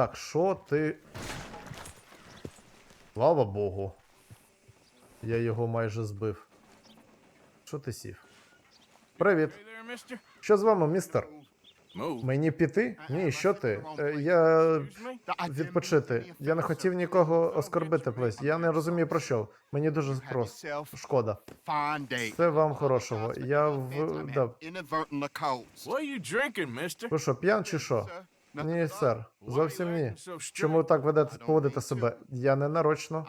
Так, що ти. Слава Богу. Я його майже збив. Що ти сів? Привіт. Що з вами, містер? Мені піти? Ні, що ти? Я відпочити. Я не хотів нікого оскорбити, плесь. Я не розумію про що. Мені дуже просто шкода. Все вам хорошого. Я в. Да. Ви що, п'ян чи що? Ні, сер. Зовсім ні. Чому ви так ведете, поводите себе? Я не нарочно.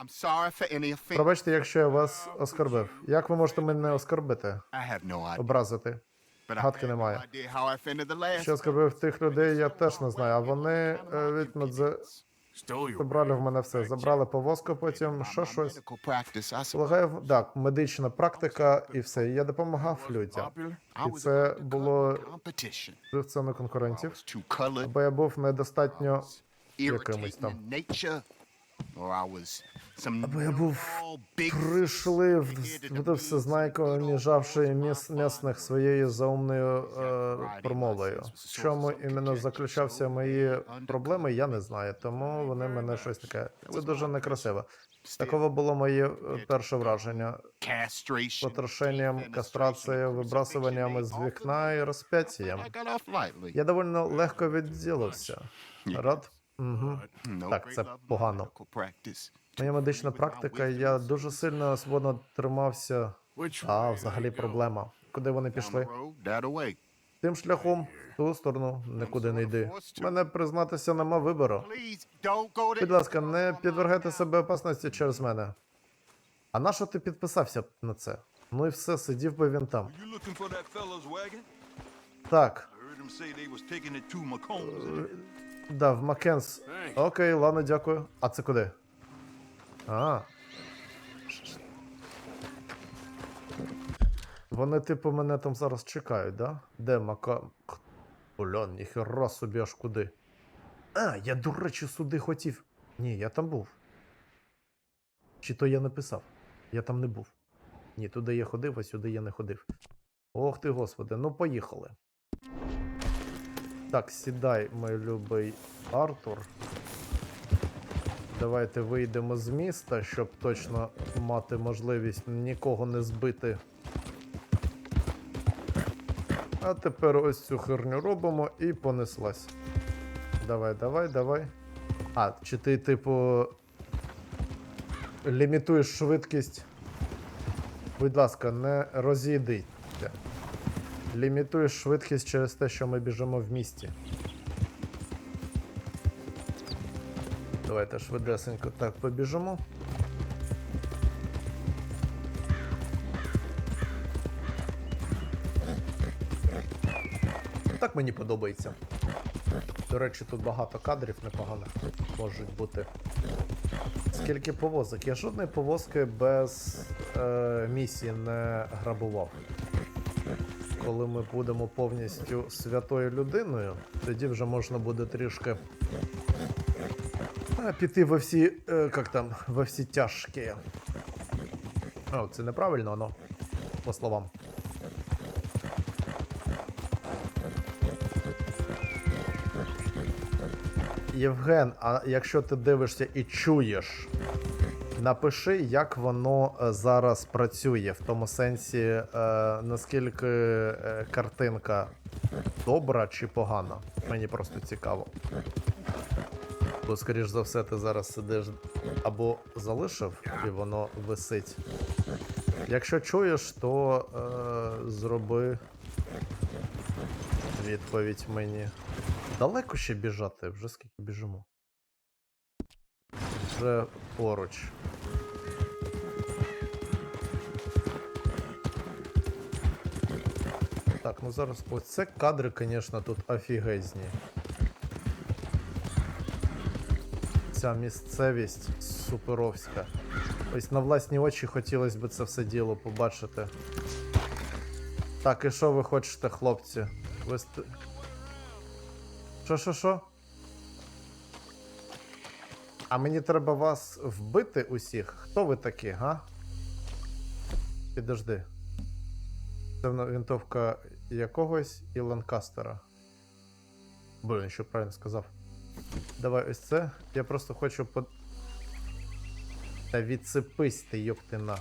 Пробачте, якщо я вас оскорбив. Як ви можете мене оскорбити? Образити? Гадки немає. Що оскорбив тих людей, я теж не знаю. А вони від Stole your забрали в мене все. Забрали повозку, потім що щось. Полагаю, так, медична практика і все. Я допомагав людям. І це було вбивцями конкурентів. Бо я був недостатньо якимось там. Або я був пришлив в все знайко, ніжавши міс місних своєю заумною е, промовою. В чому іменно заключався мої проблеми, я не знаю. Тому вони мене щось таке. Це дуже некрасиво. Таково було моє е, перше враження. Потрошенням, кастрацією, вибрасуванням з вікна і розп'яттям. Я довольно легко відділився. Рад? Угу. Так, це погано. Моя медична практика, я дуже сильно свободно тримався. А, взагалі проблема. Куди вони пішли? Тим шляхом, в ту сторону, нікуди не йди. Мене признатися нема вибору. Будь ласка, не підвергайте себе опасності через мене. А на що ти підписався на це? Ну і все, сидів би він там. Так, Да, в Маккенс. Окей, ладно, дякую. А це куди? А. Вони, типу, мене там зараз чекають, да? Де Мака. Бля, ніхера собі аж куди. А, я, до речі, сюди хотів. Ні, я там був. Чи то я не писав? Я там не був. Ні, туди я ходив, а сюди я не ходив. Ох ти, господи, ну поїхали. Так, сідай, мій любий Артур. Давайте вийдемо з міста, щоб точно мати можливість нікого не збити. А тепер ось цю херню робимо і понеслась. Давай, давай, давай. А, чи ти, типу. Лімітуєш швидкість. Будь ласка, не розійдися. Лімітуєш швидкість через те, що ми біжимо в місті. Давайте швидесенько так побіжимо. Так мені подобається. До речі, тут багато кадрів непоганих можуть бути. Скільки повозок? Я жодної повозки без е, місії не грабував. Коли ми будемо повністю святою людиною, тоді вже можна буде трішки е, піти во всі, е, як там, во всі тяжкі. О, це неправильно, воно, по словам. Євген, а якщо ти дивишся і чуєш, напиши, як воно е, зараз працює, в тому сенсі, е, наскільки е, картинка добра чи погана. Мені просто цікаво. Бо, скоріш за все, ти зараз сидиш або залишив, і воно висить. Якщо чуєш, то е, зроби відповідь мені. Далеко ще біжати, вже скільки біжимо. Вже поруч. Так, ну зараз оце кадри, звісно, тут офігезні. Ця місцевість суперовська. Ось на власні очі хотілося б це все діло побачити. Так, і що ви хочете, хлопці? Ви. Що, що, що? А мені треба вас вбити усіх. Хто ви такі, га? Підожди. Це винтовка якогось і Ланкастера. Блін, що правильно сказав. Давай ось це. Я просто хочу по. Та відсипись ти, йоптина.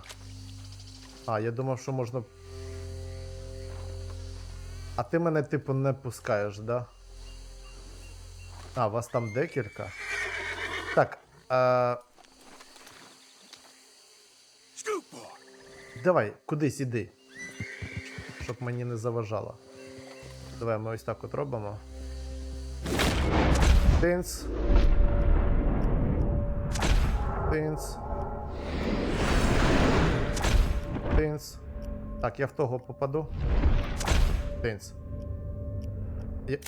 А, я думав, що можна. А ти мене, типу, не пускаєш, да? А, вас там декілька. Так. А... Давай, кудись іди. Щоб мені не заважало. Давай ми ось так от робимо. Тинц. Тинц. Тинц. Так, я в того попаду. Тинц.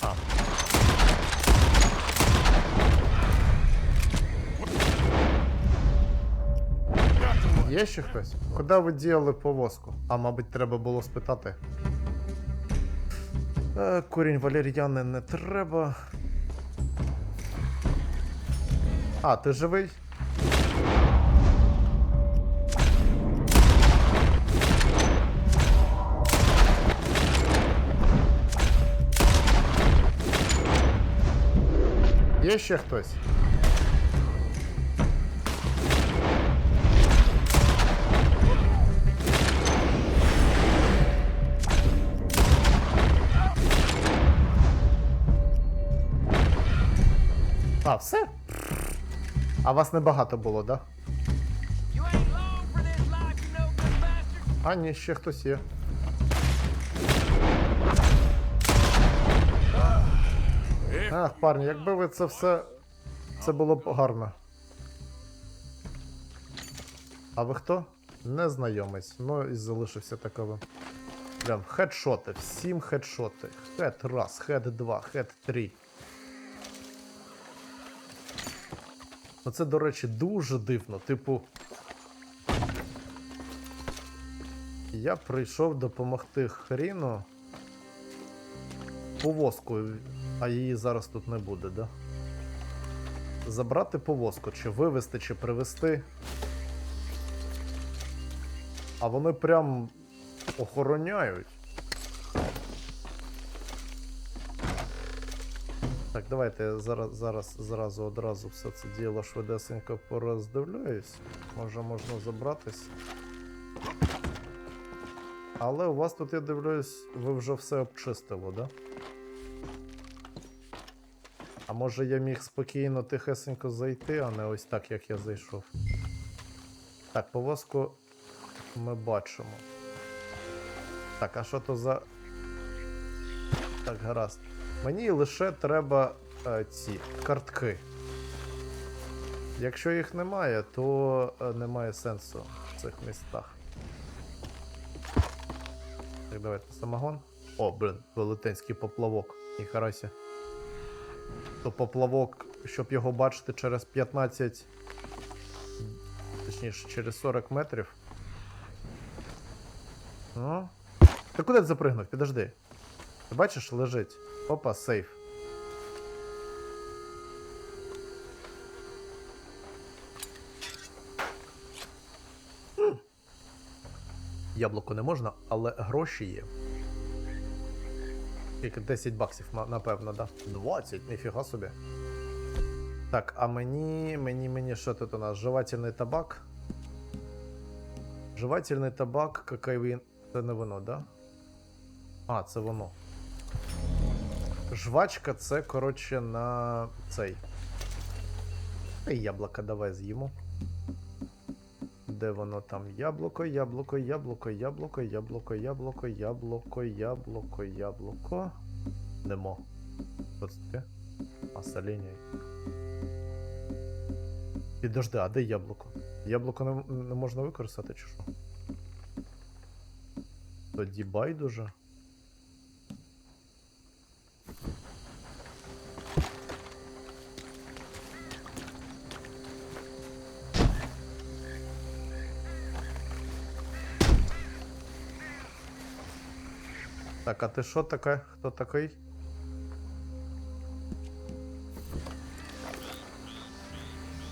А. Є ще хтось? Куди ви діяли повозку? А, мабуть, треба було спитати. Е, корінь валер'яни не треба. А, ти живий? Є ще хтось? А, все? А вас небагато було, да? А, ні, ще хтось є. Ах, парні, якби ви це все. Це було б гарно. А ви хто? Незнайомець. Ну і залишився таковим. Прям хедшоти, всім хедшоти. Хед раз, хед два, хед три. Ну це, до речі, дуже дивно. Типу. Я прийшов допомогти хріну повозку, а її зараз тут не буде, да? Забрати повозку, чи вивезти, чи привезти. А вони прям охороняють. Так, давайте зараз, зараз зразу одразу все це діло швидесенько пороздивляюсь. Може можна забратись. Але у вас тут, я дивлюсь, ви вже все обчистили, да? А може я міг спокійно тихесенько зайти, а не ось так, як я зайшов. Так, повозку ми бачимо. Так, а що то за. Так, гаразд. Мені лише треба е, ці картки. Якщо їх немає, то е, немає сенсу в цих містах. Так, давайте самогон. О, блин, велетенський поплавок. І карася. То поплавок, щоб його бачити через 15. Точніше, через 40 метрів. Ну. Ти куди ти запригнув? Підожди. Ти бачиш, лежить. Опа, сейф. Яблуко не можна, але гроші є. Тільки 10 баксів, напевно, да? 20, ніфіга собі. Так, а мені. Мені, мені що тут у нас? Жевательний табак. Жевательний табак, кокаїн. Це не воно, да? А, це воно. Жвачка це, коротше, на цей. Та яблука давай з'їмо. Де воно там? Яблуко, яблуко, яблуко, яблуко, яблуко, яблуко, яблуко, яблуко, яблуко. Немо. Що це. Підожди, а де яблуко? Яблуко не, не можна використати чи що? Тоді байдуже. Так, а ти що таке? Хто такий?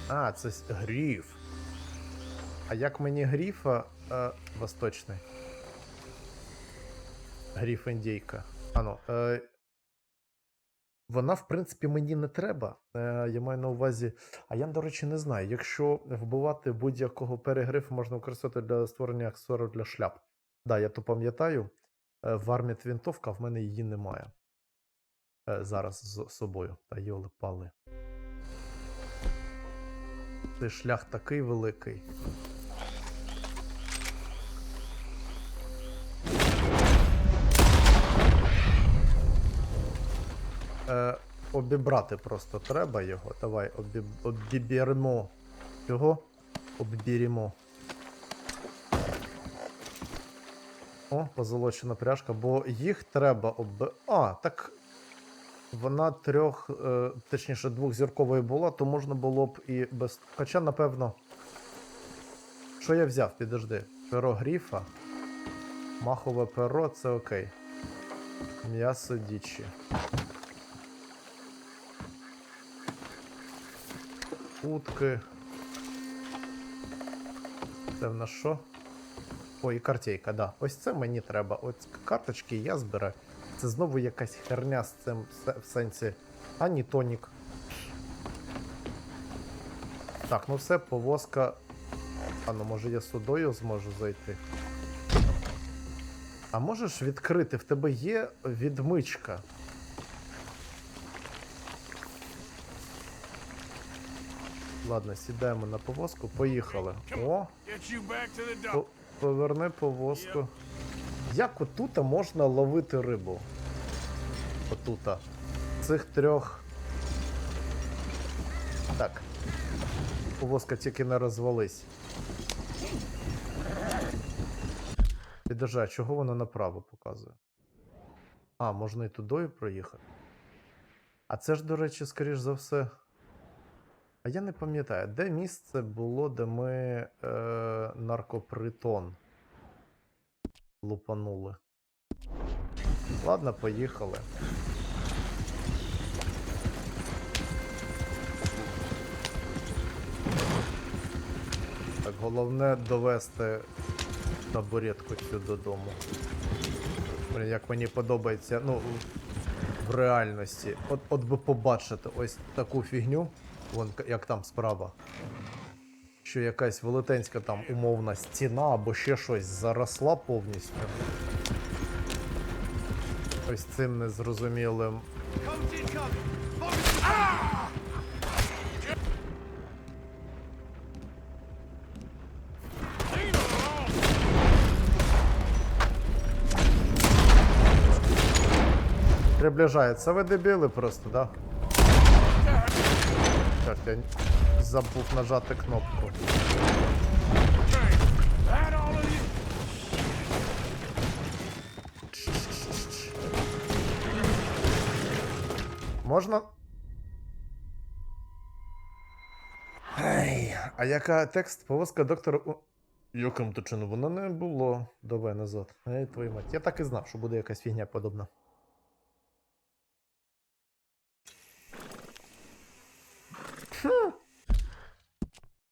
А, це гріф. А як мені гріфа е, восточний? Гріф індійка. А ну, е, Вона, в принципі, мені не треба. Е, я маю на увазі. А я, до речі, не знаю. Якщо вбивати будь-якого перегрифу можна використовувати для створення аксесуару для шляп. Да, я то пам'ятаю. Е, в армії твінтовка, в мене її немає. Е, зараз з собою. Та йоли пали. Цей шлях такий великий. Е, обібрати просто треба його. Давай, обі... обіберемо. Його обберемо. О, позолочена пряжка, бо їх треба об. А, так. Вона трьох, е, точніше, двохзіркової була, то можна було б і без. Хоча, напевно. Що я взяв? Підожди. Перо гріфа. Махове перо це окей. М'ясо дічі. Утки. Це в нас що? Ой, і картейка, да. Ось це мені треба. Ось карточки я збираю. Це знову якась херня з цим в сенсі. А ні, тонік. Так, ну все, повозка. А ну може я судою зможу зайти. А можеш відкрити? В тебе є відмичка. Ладно, сідаємо на повозку, поїхали. О, Поверни повозку. Як отута можна ловити рибу? Отута. Цих трьох. Так. Повозка тільки не розвались. Підожди, а чого воно направо показує? А, можна і тудою проїхати. А це ж, до речі, скоріш за все. А я не пам'ятаю, де місце було, де ми е, наркопритон лупанули. Ладно, поїхали. Так, головне довести табуретку цю додому. Блін, як мені подобається, ну, в реальності. От, от би побачити ось таку фігню, вон як там справа. Що якась велетенська там умовна стіна або ще щось заросла повністю. Ось цим незрозумілим. Приближається. Ви дебіли просто, да? Чорт, я забув нажати кнопку. Можна? Ей, а яка текст? Повозка доктора. у- Яким то? Воно не було. Давай назад. Ей, твою мать. Я так і знав, що буде якась фігня подобна.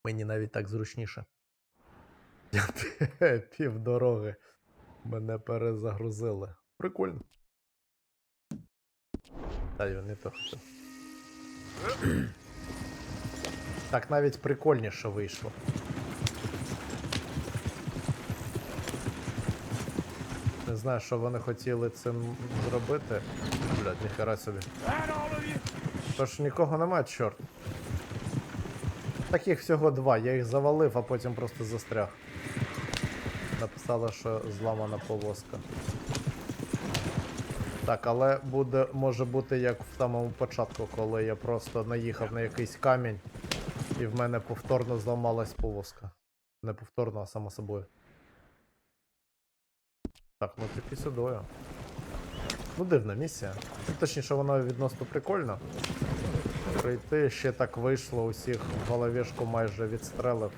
Мені навіть так зручніше. Я пі- пів дороги. Мене перезагрузили. Прикольно. Та й не то. Так навіть прикольніше вийшло. Не знаю, що вони хотіли цим зробити. Блядь, ніхера собі. You? Тож нікого нема, чорт. Таких всього два. Я їх завалив, а потім просто застряг. Написала, що зламана повозка. Так, але буде, може бути як в самому початку, коли я просто наїхав на якийсь камінь, і в мене повторно зламалась повозка. Не повторно, а само собою. Так, ну тільки сюдою. Ну, дивна місія. Точніше, вона відносно прикольна. Прийти ще так вийшло, усіх в головешку майже відстрелив.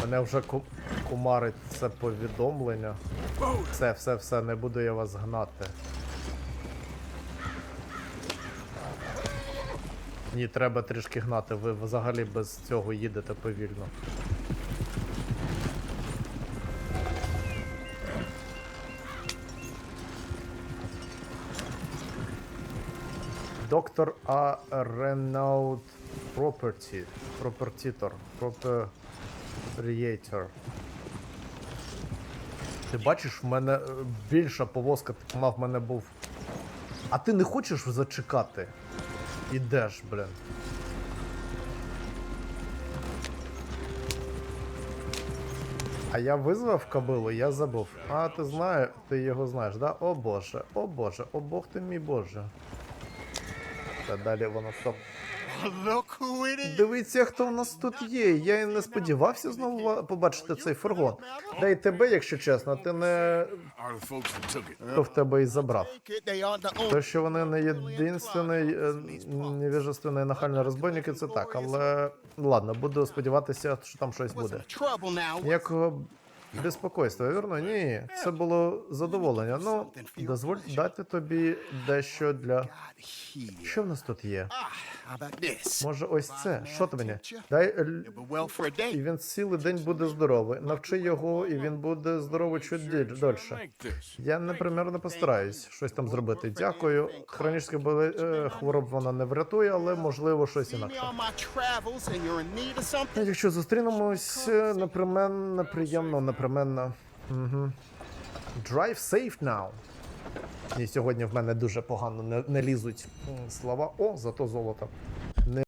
Мене вже ку- кумарить це повідомлення. Все, все, все, не буду я вас гнати. Ні, треба трішки гнати, ви взагалі без цього їдете повільно. Доктор А. Ренаут Property. Пропертітор. Proprietor. Ти бачиш, в мене е, більша повозка така в мене був. А ти не хочеш зачекати? Ідеш, блін. А я визвав кобилу, я забув. А, ти знаєш, ти його знаєш, да? О боже, о боже, о бог ти мій боже. Та далі воно is. Дивіться, хто в нас тут є. Я і не сподівався знову побачити цей фургон. Да й тебе, якщо чесно, ти не хто в тебе і забрав. Те, що вони не єдинственний е, невіжественний нахальний розбойники, це так, але ладно, буду сподіватися, що там щось буде. Trouble безпокойства, вірно? Ні, це було задоволення. Ну, дозволь дати тобі дещо для. Що в нас тут є? Може, ось це? Що ти мені? Дай е, і він цілий день буде здоровий. Навчи його, і він буде здоровий чуть дольше. Я непримірно постараюсь щось там зробити. Дякую. Хронічні боли е, хвороб вона не врятує, але можливо щось інакше. Якщо зустрінемось, е, непременно, приємно, непременно. Угу. Drive safe now. І сьогодні в мене дуже погано не, не лізуть слова. О, зато золото.